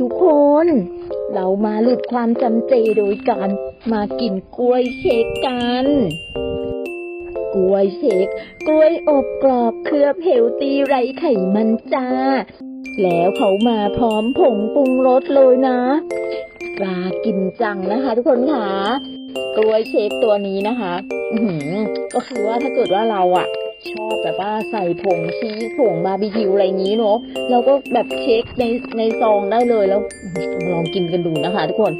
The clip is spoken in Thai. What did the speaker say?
ทุกคน เรามาหลุดความจำเจโดยการมากินกล้วยเชคกัน กล้วยเชคกล้วยอบกรอบเคลือบเฮลตี้ไรไขมันจ้า แล้วเขามาพร้อมผงปรุงรสเลยนะปลากินจังนะคะ ทุกคนค่ะกล้วยเชคตัวนี้นะคะ ก็คือว่าถ้าเกิดว่าเราอะ ชอบแบบว่าใส่ผงชีสผงบาร์บีคิวอะไรนี้เนาะเราก็แบบเช็คในในซองได้เลยแล้วลองกินกันดูนะคะทุกคน